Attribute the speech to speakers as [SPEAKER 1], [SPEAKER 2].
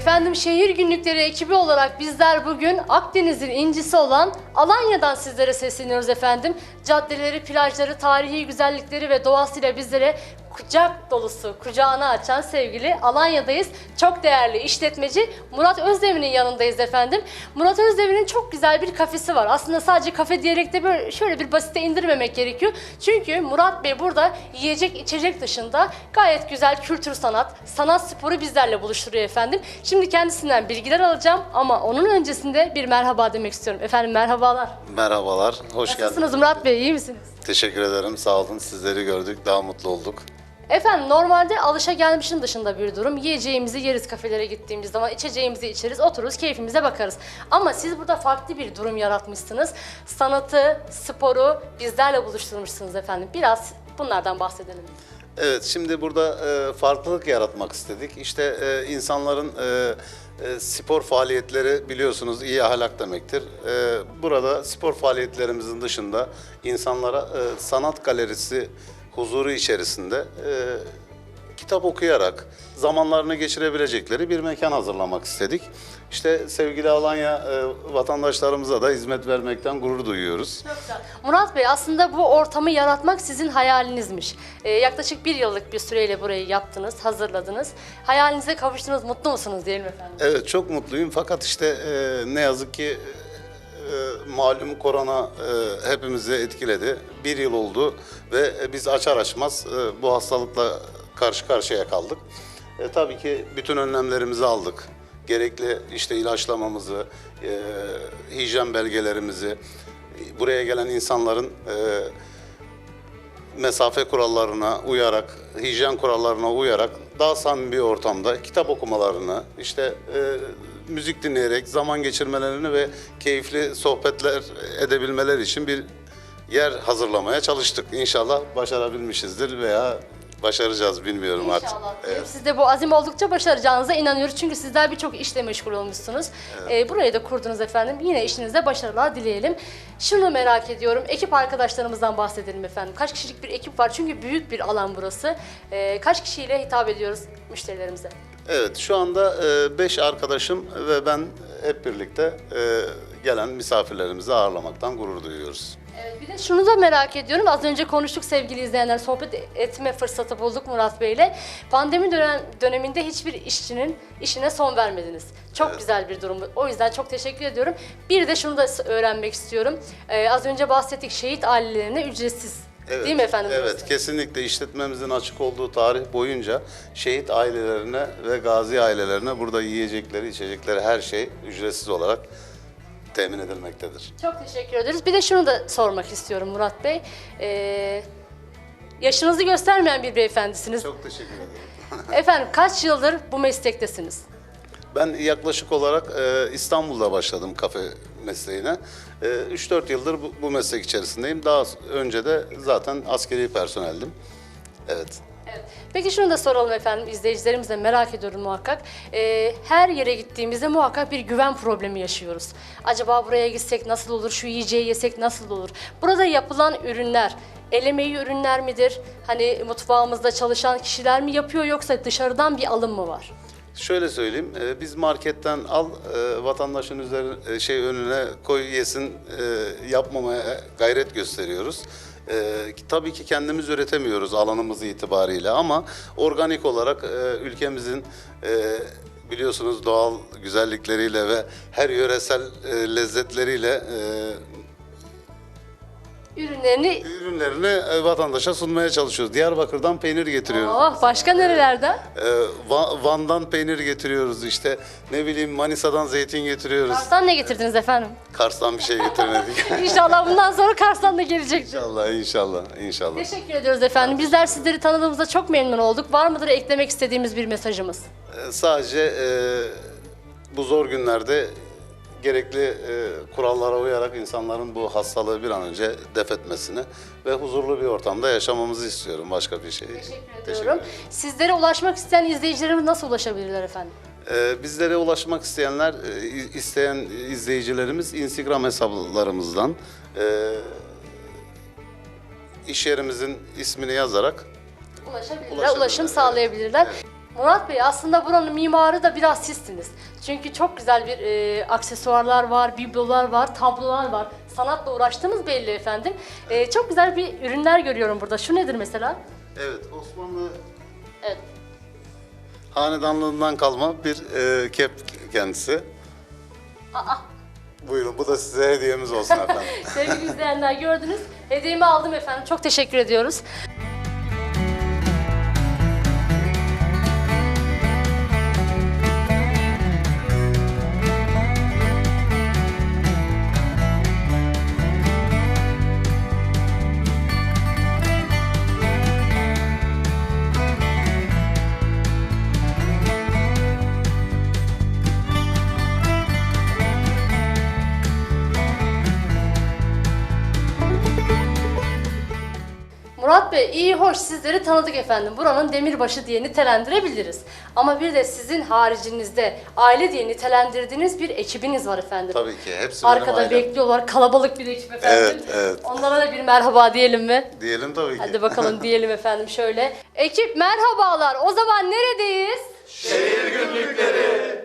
[SPEAKER 1] Efendim şehir günlükleri ekibi olarak bizler bugün Akdeniz'in incisi olan Alanya'dan sizlere sesleniyoruz efendim. Caddeleri, plajları, tarihi güzellikleri ve doğasıyla bizlere kucak dolusu kucağını açan sevgili Alanya'dayız. Çok değerli işletmeci Murat Özdemir'in yanındayız efendim. Murat Özdemir'in çok güzel bir kafesi var. Aslında sadece kafe diyerek de böyle şöyle bir basite indirmemek gerekiyor. Çünkü Murat Bey burada yiyecek içecek dışında gayet güzel kültür sanat, sanat sporu bizlerle buluşturuyor efendim. Şimdi kendisinden bilgiler alacağım ama onun öncesinde bir merhaba demek istiyorum. Efendim merhabalar.
[SPEAKER 2] Merhabalar, hoş geldiniz.
[SPEAKER 1] Nasılsınız Murat Bey, iyi misiniz?
[SPEAKER 2] Teşekkür ederim, sağ olun. Sizleri gördük, daha mutlu olduk.
[SPEAKER 1] Efendim normalde alışa gelmişin dışında bir durum. Yiyeceğimizi yeriz kafelere gittiğimiz zaman, içeceğimizi içeriz, otururuz, keyfimize bakarız. Ama siz burada farklı bir durum yaratmışsınız. Sanatı, sporu bizlerle buluşturmuşsunuz efendim. Biraz bunlardan bahsedelim.
[SPEAKER 2] Evet, şimdi burada e, farklılık yaratmak istedik. İşte e, insanların e, e, spor faaliyetleri biliyorsunuz iyi ahlak demektir. E, burada spor faaliyetlerimizin dışında insanlara e, sanat galerisi huzuru içerisinde e, kitap okuyarak zamanlarını geçirebilecekleri bir mekan hazırlamak istedik. İşte sevgili Alanya e, vatandaşlarımıza da hizmet vermekten gurur duyuyoruz.
[SPEAKER 1] Çok güzel. Murat Bey aslında bu ortamı yaratmak sizin hayalinizmiş. Ee, yaklaşık bir yıllık bir süreyle burayı yaptınız, hazırladınız. Hayalinize kavuştunuz, mutlu musunuz diyelim efendim?
[SPEAKER 2] Evet çok mutluyum fakat işte e, ne yazık ki e, malum korona e, hepimizi etkiledi. Bir yıl oldu ve e, biz açar açmaz e, bu hastalıkla karşı karşıya kaldık. E, tabii ki bütün önlemlerimizi aldık. Gerekli işte ilaçlamamızı, e, hijyen belgelerimizi, buraya gelen insanların e, mesafe kurallarına uyarak, hijyen kurallarına uyarak daha samimi bir ortamda kitap okumalarını, işte e, müzik dinleyerek zaman geçirmelerini ve keyifli sohbetler edebilmeler için bir yer hazırlamaya çalıştık. İnşallah başarabilmişizdir veya başaracağız bilmiyorum artık.
[SPEAKER 1] İnşallah.
[SPEAKER 2] Evet.
[SPEAKER 1] Siz de bu azim oldukça başaracağınıza inanıyoruz. Çünkü sizler birçok işle meşgul olmuşsunuz. Ee, burayı da kurdunuz efendim. Yine işinizde başarılar dileyelim. Şunu merak ediyorum. Ekip arkadaşlarımızdan bahsedelim efendim. Kaç kişilik bir ekip var? Çünkü büyük bir alan burası. Ee, kaç kişiyle hitap ediyoruz müşterilerimize?
[SPEAKER 2] Evet, şu anda 5 arkadaşım ve ben hep birlikte e, gelen misafirlerimizi ağırlamaktan gurur duyuyoruz.
[SPEAKER 1] Evet, bir de şunu da merak ediyorum. Az önce konuştuk sevgili izleyenler. Sohbet etme fırsatı bulduk Murat Bey ile. Pandemi dönem, döneminde hiçbir işçinin işine son vermediniz. Çok güzel bir durum. O yüzden çok teşekkür ediyorum. Bir de şunu da öğrenmek istiyorum. Ee, az önce bahsettik şehit ailelerine ücretsiz. Değil mi efendim?
[SPEAKER 2] Evet,
[SPEAKER 1] burası?
[SPEAKER 2] kesinlikle işletmemizin açık olduğu tarih boyunca şehit ailelerine ve gazi ailelerine burada yiyecekleri, içecekleri her şey ücretsiz olarak temin edilmektedir.
[SPEAKER 1] Çok teşekkür ederiz. Bir de şunu da sormak istiyorum Murat Bey. Ee, yaşınızı göstermeyen bir beyefendisiniz.
[SPEAKER 2] Çok teşekkür ederim.
[SPEAKER 1] Efendim kaç yıldır bu meslektesiniz?
[SPEAKER 2] Ben yaklaşık olarak e, İstanbul'da başladım kafe mesleğine. E, 3-4 yıldır bu, bu meslek içerisindeyim. Daha önce de zaten askeri personeldim. Evet.
[SPEAKER 1] Peki şunu da soralım efendim izleyicilerimiz de merak ediyorum muhakkak. Ee, her yere gittiğimizde muhakkak bir güven problemi yaşıyoruz. Acaba buraya gitsek nasıl olur, şu yiyeceği yesek nasıl olur? Burada yapılan ürünler el emeği ürünler midir? Hani mutfağımızda çalışan kişiler mi yapıyor yoksa dışarıdan bir alım mı var?
[SPEAKER 2] Şöyle söyleyeyim, e, biz marketten al, e, vatandaşın üzerine şey önüne koy yesin e, yapmamaya gayret gösteriyoruz. E, tabii ki kendimiz üretemiyoruz alanımız itibariyle ama organik olarak e, ülkemizin e, biliyorsunuz doğal güzellikleriyle ve her yöresel e, lezzetleriyle e,
[SPEAKER 1] Ürünlerini
[SPEAKER 2] ürünlerini e, vatandaşa sunmaya çalışıyoruz. Diyarbakır'dan peynir getiriyoruz.
[SPEAKER 1] Oh, başka nerelerden?
[SPEAKER 2] Ee, Va- Van'dan peynir getiriyoruz işte. Ne bileyim Manisa'dan zeytin getiriyoruz.
[SPEAKER 1] Kars'tan ne getirdiniz efendim?
[SPEAKER 2] Kars'tan bir şey getirmedik.
[SPEAKER 1] İnşallah bundan sonra Kars'tan da gelecektir.
[SPEAKER 2] inşallah, inşallah, inşallah.
[SPEAKER 1] Teşekkür ediyoruz efendim. Bizler sizleri tanıdığımızda çok memnun olduk. Var mıdır eklemek istediğimiz bir mesajımız?
[SPEAKER 2] Ee, sadece e, bu zor günlerde gerekli e, kurallara uyarak insanların bu hastalığı bir an önce def etmesini ve huzurlu bir ortamda yaşamamızı istiyorum. Başka bir şey.
[SPEAKER 1] Teşekkür ediyorum. Sizlere ulaşmak isteyen izleyicilerimiz nasıl ulaşabilirler efendim?
[SPEAKER 2] Ee, bizlere ulaşmak isteyenler, e, isteyen izleyicilerimiz Instagram hesaplarımızdan e, iş yerimizin ismini yazarak
[SPEAKER 1] Ulaşabilirler, ulaşım sağlayabilirler. Murat Bey aslında buranın mimarı da biraz sizsiniz. Çünkü çok güzel bir e, aksesuarlar var, biblolar var, tablolar var. Sanatla uğraştığımız belli efendim. E, çok güzel bir ürünler görüyorum burada. Şu nedir mesela?
[SPEAKER 2] Evet, Osmanlı
[SPEAKER 1] Evet.
[SPEAKER 2] hanedanlığından kalma bir e, kep kendisi.
[SPEAKER 1] Aa,
[SPEAKER 2] Buyurun, bu da size hediyemiz olsun efendim.
[SPEAKER 1] sevgili izleyenler gördünüz. Hediyemi aldım efendim. Çok teşekkür ediyoruz. Murat Bey iyi hoş sizleri tanıdık efendim. Buranın demirbaşı diye nitelendirebiliriz. Ama bir de sizin haricinizde aile diye nitelendirdiğiniz bir ekibiniz var efendim.
[SPEAKER 2] Tabii ki, hepsi benim
[SPEAKER 1] Arkada
[SPEAKER 2] ailem.
[SPEAKER 1] bekliyorlar. Kalabalık bir ekip efendim.
[SPEAKER 2] Evet, evet.
[SPEAKER 1] Onlara da bir merhaba diyelim mi?
[SPEAKER 2] Diyelim tabii ki.
[SPEAKER 1] Hadi bakalım diyelim efendim şöyle. Ekip merhabalar. O zaman neredeyiz?
[SPEAKER 3] Şehir günlükleri